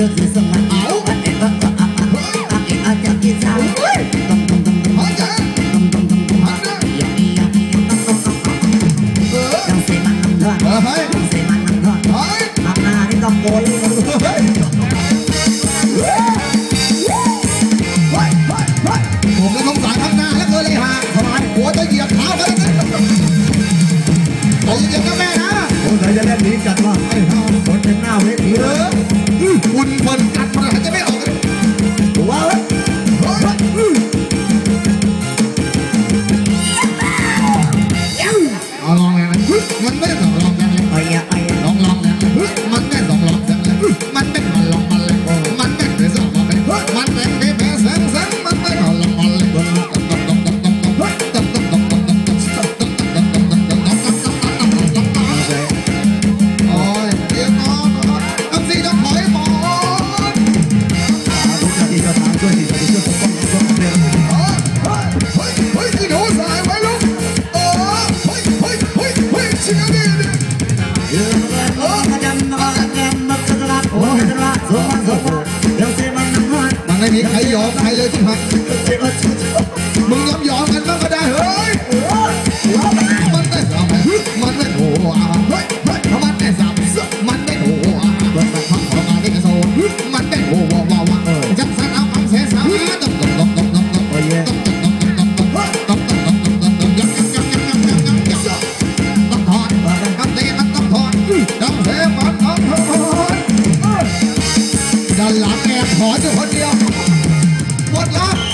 ก็คือสมัยเอาเอ็นก็ก็อะอะอะเอ็นอาจจะกินสาวต้องต้องต้องต้องหันจ้าต้องต้องต้องต้องอย่างนี้อย่างนี้ต้องต้องต้องต้องต้องเสมันน้ำทอดเออเฮ้ยต้องเสมันน้ำทอดเฮ้ยทำหน้านี่ต้องโกยผมก็สงสารข้างหน้าแล้วกินเลยฮะทำไมหัวจะเหยียบเท้ากันแล้วกันใจเย็นๆนแม่นะสงสัยจะเล่นนี้กันว่า ระดาษสมมาสมมาเดี๋ยวเสมันน้ำทอดมันไม่มีใครยอมใครเลยที่พักเสมัน หลังแอบหอนอยู่คนเดียว หมดแล้ว